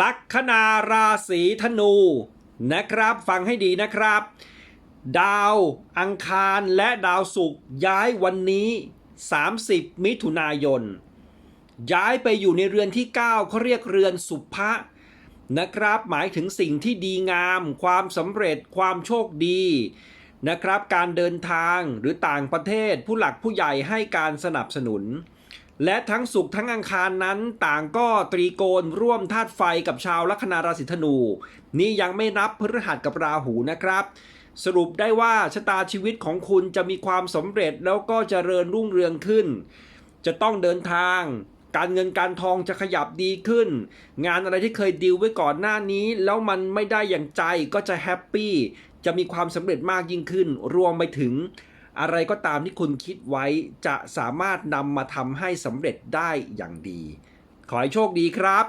ลัคนาราศีธนูนะครับ ฟังให้ดีนะครับ ดาวอังคารและดาวศุกร์ย้ายวันนี้ 30 มิถุนายน ย้ายไปอยู่ในเรือนที่ 9เขาเรียกเรือนสุภะนะครับ หมายถึงสิ่งที่ดีงาม ความสำเร็จความโชคดี นะครับการเดินทางหรือต่างประเทศผู้หลักผู้ใหญ่ให้การสนับสนุน และทั้งสุขทั้งอังคารนั้นต่างก็ตรีโกณร่วมธาตุไฟกับชาวลัคนาราศีธนู นี่ยังไม่นับพฤหัสกับราหูนะครับ สรุปได้ว่าชะตาชีวิตของคุณจะมีความสำเร็จแล้วก็เจริญรุ่งเรืองขึ้น จะต้องเดินทาง การเงินการทองจะขยับดีขึ้น งานอะไรที่เคยดีลไว้ก่อนหน้านี้ แล้วมันไม่ได้อย่างใจก็จะแฮปปี้จะมีความสำเร็จมากยิ่งขึ้น รวมไปถึงอะไรก็ตามที่คุณคิดไว้จะสามารถนำมาทำให้สำเร็จได้อย่างดี ขอให้โชคดีครับ